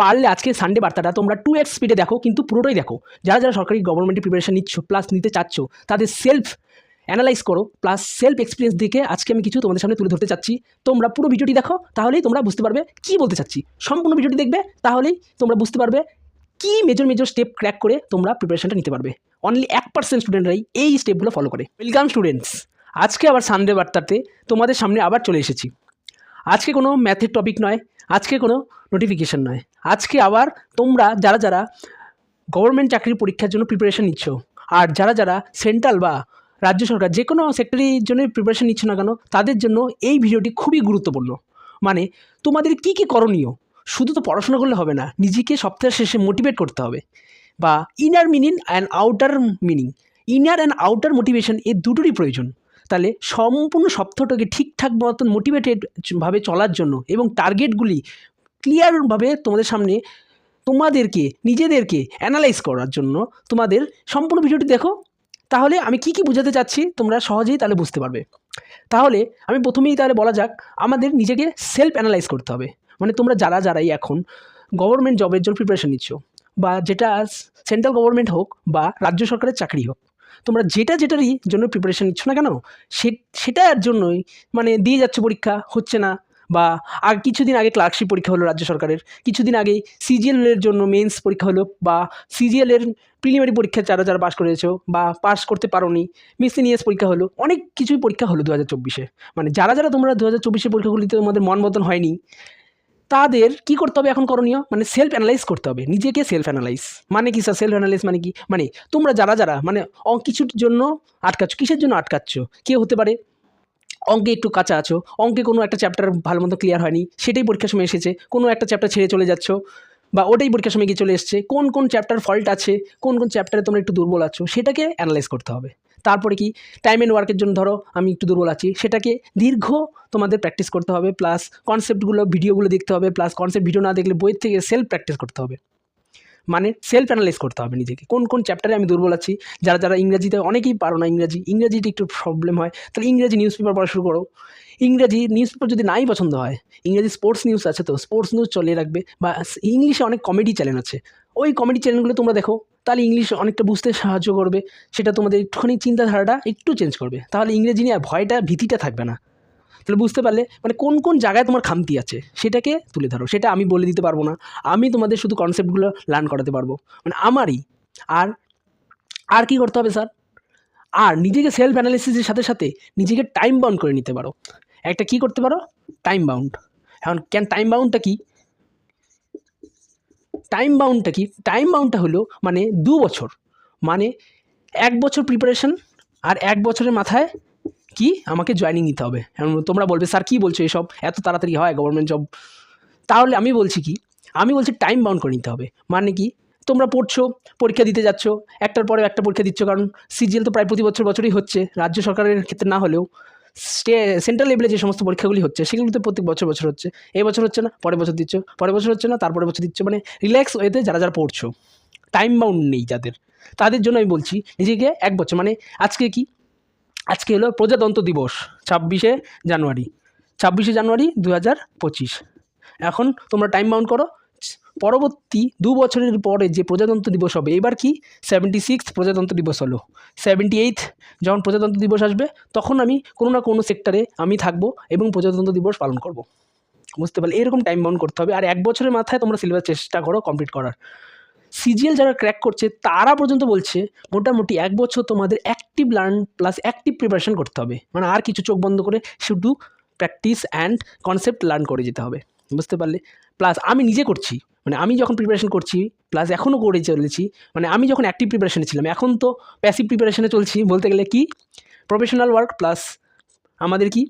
পারলে আজকে সানডে বার্তাটা তোমরা টু এক্স স্পিডে দেখো, কিন্তু পুরোটাই দেখো। যারা যারা সরকারি গভর্নমেন্টের প্রিপারেশন নিচ্ছ প্লাস নিতে চাচ্ছ, তাদের সেলফ অ্যানালাইজ করো প্লাস সেলফ এক্সপিরিয়েন্স দেখে আজকে আমি কিছু তোমাদের সামনে তুলে ধরতে চাচ্ছি। তোমরা পুরো ভিডিওটি দেখো, তাহলেই তোমরা বুঝতে পারবে কি বলতে চাচ্ছি। সম্পূর্ণ ভিডিওটি দেখবে, তাহলেই তোমরা বুঝতে পারবে কি মেজর মেজর স্টেপ ক্র্যাক করে তোমরা প্রিপারেশনটা নিতে পারবে। অনলি এক পার্সেন্ট স্টুডেন্টরাই এই স্টেপগুলো ফলো করে। ওয়েলকাম স্টুডেন্টস আজকে আবার সানডে বার্তাতে তোমাদের সামনে আবার চলে এসেছি। আজকে কোনো ম্যাথের টপিক নয়। আজকে কোনো নোটিফিকেশন নয়। আজকে আবার তোমরা যারা যারা গভর্নমেন্ট চাকরির পরীক্ষার জন্য প্রিপারেশন নিচ্ছ, আর যারা যারা সেন্ট্রাল বা রাজ্য সরকার যে কোনো সেক্টরির জন্য প্রিপারেশান নিচ্ছ না কেন, তাদের জন্য এই ভিডিওটি খুবই গুরুত্বপূর্ণ। মানে তোমাদের কি কি করণীয়? শুধু তো পড়াশোনা করলে হবে না, নিজেকে সপ্তাহের শেষে মোটিভেট করতে হবে। বা inner meaning and outer meaning inner and outer motivation এই দুটোরই প্রয়োজন। তাহলে সম্পূর্ণ সপ্তাহটাকে ঠিকঠাক মতন মোটিভেটেড ভাবে চলার জন্য এবং টার্গেটগুলি ক্লিয়ারভাবে তোমাদের সামনে তোমাদেরকে, নিজেদেরকে অ্যানালাইজ করার জন্য তোমাদের সম্পূর্ণ ভিডিওটি দেখো। তাহলে আমি কি কি বোঝাতে চাচ্ছি তোমরা সহজেই তাহলে বুঝতে পারবে। তাহলে আমি প্রথমেই তাহলে বলা যাক, আমাদের নিজেকে সেলফ অ্যানালাইজ করতে হবে। মানে তোমরা যারা যারাই এখন গভর্নমেন্ট জবের জন্য প্রিপারেশন নিচ্ছ বা যেটা সেন্ট্রাল গভর্নমেন্ট হোক বা রাজ্য সরকারের চাকরি হোক তোমরা যেটা যেটারই জন্য প্রিপারেশান নিচ্ছ না কেন সেটার জন্যই মানে দিয়ে যাচ্ছে পরীক্ষা, হচ্ছে না। বা আর কিছুদিন আগে ক্লার্কশিপ পরীক্ষা হলো রাজ্য সরকারের, কিছুদিন আগেই সিজিএলের জন্য মেন্স পরীক্ষা হলো, বা সিজিএলের প্রিলিমিনারি পরীক্ষা যারা যারা পাস করেছ বা পাস করতে পারোনি মিসিনিয়াস পরীক্ষা হলো, অনেক কিছুই পরীক্ষা হলো দু হাজার চব্বিশে। মানে যারা যারা তোমরা দু হাজার চব্বিশের পরীক্ষাগুলিতে তোমাদের মন মতন হয়নি তাদের কি করতে হবে এখন করণীয়? মানে সেলফ অ্যানালাইজ করতে হবে। নিজেকে সেলফ অ্যানালাইজ মানে কি স্যার সেলফ অ্যানালাইজ মানে কি? মানে তোমরা যারা যারা মানে কিছুর জন্য আটকাচ্ছ, কিসের জন্য আটকাচ্ছ? কে হতে পারে? অঙ্কে একটু কাঁচা আছো। অঙ্কে কোনো একটা চ্যাপ্টার ভালো মতো ক্লিয়ার হয়নি। সেটাই পরীক্ষার সময় এসেছে। কোনো একটা চ্যাপ্টার ছেড়ে চলে যাচ্ছ। বা ওটাই পরীক্ষার সময় গিয়ে চলে এসছে। কোন কোন চ্যাপ্টার ফল্ট আছে? কোন কোন চ্যাপ্টারে তোমরা একটু দুর্বল আছো? সেটাকে অ্যানালাইজ করতে হবে। তারপরে কি? টাইম অ্যান্ড ওয়ার্কের জন্য ধরো, আমি একটু দুর্বল আছি। সেটাকে দীর্ঘ তোমাদের প্র্যাকটিস করতে হবে প্লাস কনসেপ্টগুলো ভিডিওগুলো দেখতে হবে প্লাস কনসেপ্ট ভিডিও না দেখলে বইয়ের থেকে সেলফ প্র্যাকটিস করতে হবে। মানে সেলফ অ্যানালাইজ করতে হবে নিজেকে। কোন কোন চ্যাপ্টারে আমি দুর্বল আছি? যারা যারা ইংরাজিতে অনেকেই পারো না ইংরাজি, ইংরাজিতে একটু প্রবলেম হয়, তাহলে ইংরাজি নিউজ পেপার পড়া শুরু করো। ইংরাজি নিউজ পেপার যদি নাই পছন্দ হয়, ইংরাজি স্পোর্টস নিউজ আছে তো স্পোর্টস নিউজ চলিয়ে রাখবে, বা ইংলিশে অনেক কমেডি চ্যানেল আছে। ওই কমেডি চ্যানেলগুলো তোমরা দেখো, তাহলে ইংলিশ অনেকটা বুঝতে সাহায্য করবে, সেটা তোমাদের একটুখানি চিন্তাধারাটা একটু চেঞ্জ করবে। তাহলে ইংরেজি নিয়ে ভয়টা, ভীতিটা থাকবে না। তাহলে বুঝতে পারলে মানে কোন কোন জায়গায় তোমার খামতি আছে, সেটাকে তুলে ধরো। সেটা আমি বলে দিতে পারব না। আমি তোমাদের শুধু কনসেপ্টগুলো লার্ন করাতে পারব। মানে আমারই। আর আর কি করতে হবে স্যার আর নিজেকে সেলফ অ্যানালিসিসের সাথে সাথে নিজেকে টাইম বাউন্ড করে নিতে পারো। একটা কি করতে পারো? টাইম বাউন্ড এখন ক্যান টাইম বাউন্ডটা কি? টাইম বাউন্ডটা কি? টাইম বাউন্ডটা হলো মানে দু বছর। মানে এক বছর প্রিপারেশন আর এক বছরের মাথায় কি? আমাকে জয়েনিং নিতে হবে। তোমরা বলবে, স্যার, কী বলছো এসব? এত তাড়াতাড়ি হয় গভর্নমেন্ট জব তাহলে আমি বলছি কি? আমি বলছি টাইম বাউন্ড করে নিতে হবে। মানে কি? তোমরা পড়ছো, পরীক্ষা দিতে যাচ্ছ, একটার পরে একটা পরীক্ষা দিচ্ছ, কারণ সিজিএল তো প্রায় প্রতি বছর বছরই হচ্ছে, রাজ্য সরকারের ক্ষেত্রে না হলেও স্টে সেন্ট্রাল লেভেলে যে সমস্ত পরীক্ষাগুলি হচ্ছে সেগুলোতে প্রত্যেক বছর বছর হচ্ছে। এই বছর হচ্ছে না, পরের বছর দিচ্ছ, পরের বছর হচ্ছে না তারপরে বছর দিচ্ছ। মানে রিল্যাক্স ওয়েতে যারা যারা পড়ছো টাইম বাউন্ড নেই যাদের। তাদের জন্য আমি বলছি, নিজেকে এক বছর মানে আজকে কি? আজকে হলো প্রজাতন্ত্র দিবস, ছাব্বিশে জানুয়ারি। ছাব্বিশে জানুয়ারি দু হাজার পঁচিশ। এখন তোমরা টাইম বাউন্ড করো। পরবর্তী দু বছরের পরে যে প্রজাতন্ত্র দিবস হবে, এবার কি? সেভেন্টি সিক্স প্রজাতন্ত্র দিবস হলো। সেভেন্টি এইট যখন প্রজাতন্ত্র দিবস আসবে, তখন আমি কোনো না কোনো সেক্টরে আমি থাকব এবং প্রজাতন্ত্র দিবস পালন করব। বুঝতে পারলে? এরকম টাইম বাউন্ড করতে হবে। আর এক বছরের মাথায় তোমরা সিলেবাস চেষ্টা করো কমপ্লিট করার। সিজিএল যারা ক্র্যাক করছে, তারা পর্যন্ত বলছে, মোটামুটি এক বছর তোমাদের active learn plus active preparation করতে হবে। মানে আর কিছু চোখ বন্ধ করে শুধু প্র্যাকটিস অ্যান্ড কনসেপ্ট লার্ন করে যেতে হবে। বুঝতে পারলে? প্লাস আমি নিজে করছি। মানে আমি যখন প্রিপারেশন করছি প্লাস এখনও করে চলেছি মানে আমি যখন অ্যাক্টিভ প্রিপারেশনে ছিলাম, এখন তো প্যাসিভ প্রিপারেশনে চলছি, বলতে গেলে কি? প্রফেশনাল ওয়ার্ক প্লাস আমাদের কি?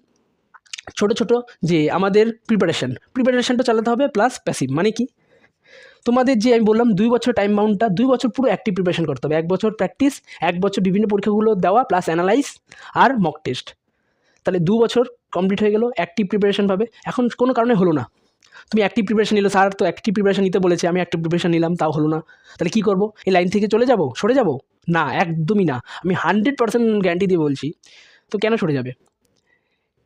ছোট ছোট যে আমাদের প্রিপারেশন প্রিপারেশনটা চালাতে হবে প্লাস প্যাসিভ মানে কি? তোমাদের যে আমি বললাম দুই বছর টাইম বাউন্ডটা দুই বছর পুরো অ্যাক্টিভ প্রিপারেশন করতে হবে। এক বছর প্র্যাকটিস এক বছর বিভিন্ন পরীক্ষাগুলো দেওয়া প্লাস অ্যানালাইজ আর মক টেস্ট তাহলে দু বছর কমপ্লিট হয়ে গেল অ্যাক্টিভ প্রিপারেশন পাবে। এখন কোনো কারণে হলো না। তুমি অ্যাক্টিভ প্রিপারেশন নিলো, স্যার তো অ্যাক্টিভ প্রিপারেশন নিতে বলেছে, আমি অ্যাক্টিভ প্রিপারেশন নিলাম, তাও হলো না। তাহলে কী করব? এই লাইন থেকে চলে যাব? সরে যাব? না, একদমই না। আমি হান্ড্রেড পার্সেন্ট গ্যারান্টি দিয়ে বলছি। তো কেন সরে যাবে?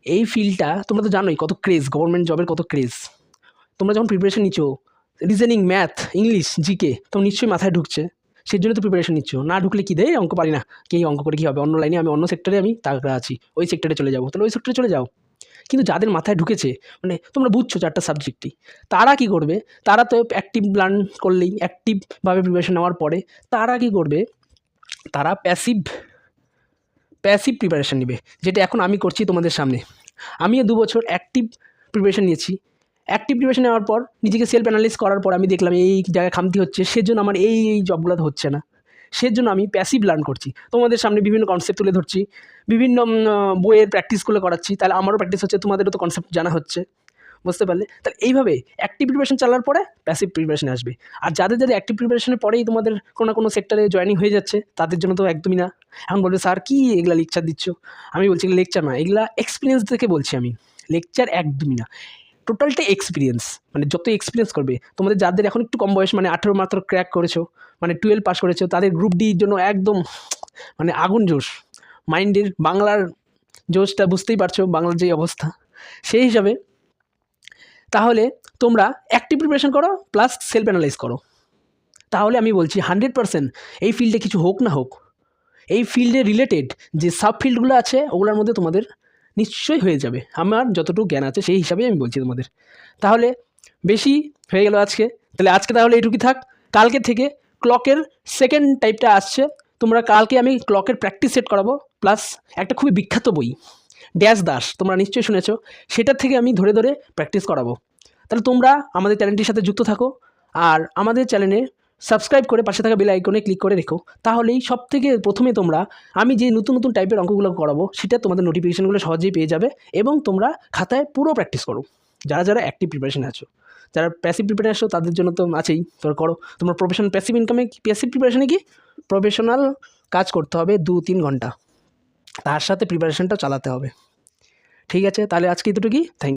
এই ফিল্ডটা তোমরা তো জানোই কত ক্রেজ গভর্নমেন্ট জবের কত ক্রেজ তোমরা যখন প্রিপারেশন নিচ্ছ রিজনিং ম্যাথ ইংলিশ জিকে তো নিশ্চয়ই মাথায় ঢুকছে। সেই জন্য তো প্রিপারেশন নিচ্ছ। না ঢুকলে কী দেয়? অঙ্ক পারি না। কি অঙ্ক করে কী হবে? অন্য লাইনে আমি অন্য সেক্টরে আমি তাগড়া আছি। ওই সেক্টরে চলে যাব। তাহলে ওই সেক্টরে চলে যাও। কিন্তু যাদের মাথায় ঢুকেছে মানে তোমরা বুঝছ চারটা সাবজেক্টই তারা কি করবে? তারা তো অ্যাক্টিভ প্ল্যান করলেই অ্যাক্টিভভাবে প্রিপারেশন নেওয়ার পরে তারা কি করবে? তারা প্যাসিভ প্যাসিভ প্রিপারেশান নেবে। যেটা এখন আমি করছি তোমাদের সামনে। আমিও দু বছর অ্যাক্টিভ প্রিপারেশান নিয়েছি। অ্যাক্টিভ প্রিপারেশন নেওয়ার পর নিজেকে সেলফ অ্যানালাইজ করার পর আমি দেখলাম এই জায়গায় খামতি হচ্ছে, সেজন্য আমার এই এই জবগুলো হচ্ছে না। সেজন্য আমি প্যাসিভ লার্ন করছি। তোমাদের সামনে বিভিন্ন কনসেপ্ট তুলে ধরছি, বিভিন্ন বইয়ের প্র্যাকটিসগুলো করাচ্ছি, তাহলে আমারও প্র্যাকটিস হচ্ছে, তোমাদেরও তো কনসেপ্ট জানা হচ্ছে। বুঝতে পারলে? তাহলে এইভাবে অ্যাক্টিভ প্রিপারেশন চালার পরে প্যাসিভ প্রিপারেশন আসবে। আর যাদের যাদের অ্যাক্টিভ প্রিপারেশনের পরেই তোমাদের কোনো না কোনো সেক্টরে জয়েনিং হয়ে যাচ্ছে, তাদের জন্য তো একদমই না। এখন বলবে, স্যার, কী এগুলা লেকচার দিচ্ছ? আমি বলছি লেকচার না, এগুলা এক্সপিরিয়েন্স থেকে বলছি আমি। লেকচার একদমই না। টোটালটাই এক্সপিরিয়েন্স মানে যত এক্সপিরিয়েন্স করবে, তোমাদের যাদের এখন একটু কম বয়স মানে আঠেরো মাত্র ক্র্যাক করেছ মানে টুয়েলভ পাস করেছ, তাদের গ্রুপ ডির জন্য একদম মানে আগুন জোশ। মাইন্ডের বাংলার জোশটা বুঝতেই পারছ, বাংলার যে অবস্থা। সেই হিসাবে, তাহলে তোমরা অ্যাক্টিভ প্রিপারেশন করো প্লাস সেলফ অ্যানালাইজ করো। তাহলে আমি বলছি হান্ড্রেড পারসেন্ট এই ফিল্ডে কিছু হোক না হোক, এই ফিল্ডে রিলেটেড যে সাব ফিল্ডগুলো আছে, ওগুলোর মধ্যে তোমাদের নিশ্চয়ই হয়ে যাবে। আমার যতটুকু জ্ঞান আছে সেই হিসাবেই আমি বলছি তোমাদের। তাহলে বেশি হয়ে গেল আজকে। তাহলে আজকে তাহলে এটুকুই থাক। কালকে থেকে ক্লকের সেকেন্ড টাইপটা আসছে। তোমরা কালকে আমি ক্লকের প্র্যাকটিস সেট করাবো। প্লাস একটা খুবই বিখ্যাত বই ড্যাশ দাস তোমরা নিশ্চয়ই শুনেছো। সেটার থেকে আমি ধরে ধরে প্র্যাকটিস করাবো। তাহলে তোমরা আমাদের চ্যানেলটির সাথে যুক্ত থাকো। আর আমাদের চ্যানেলে সাবস্ক্রাইব করে পাশে থাকা বেল আইকনে ক্লিক করে রেখো। তাহলেই সব থেকে প্রথমে তোমরা আমি যে নতুন নতুন টাইপের অঙ্কগুলো করাবো, সেটা তোমাদের নোটিফিকেশানগুলো সহজেই পেয়ে যাবে এবং তোমরা খাতায় পুরো প্র্যাকটিস করো। যারা যারা অ্যাক্টিভ প্রিপারেশন আছো, যারা প্যাসিভ প্রিপারেশন আছো, তাদের জন্য তো আছেই, তোমরা করো। তোমার প্রফেশনাল প্যাসিভ ইনকামে প্যাসিভ প্রিপারেশনে কি? প্রফেশনাল কাজ করতে হবে দু তিন ঘণ্টা। তার সাথে প্রিপারেশনটাও চালাতে হবে। ঠিক আছে, তাহলে আজকে এতটুকুই। থ্যাংক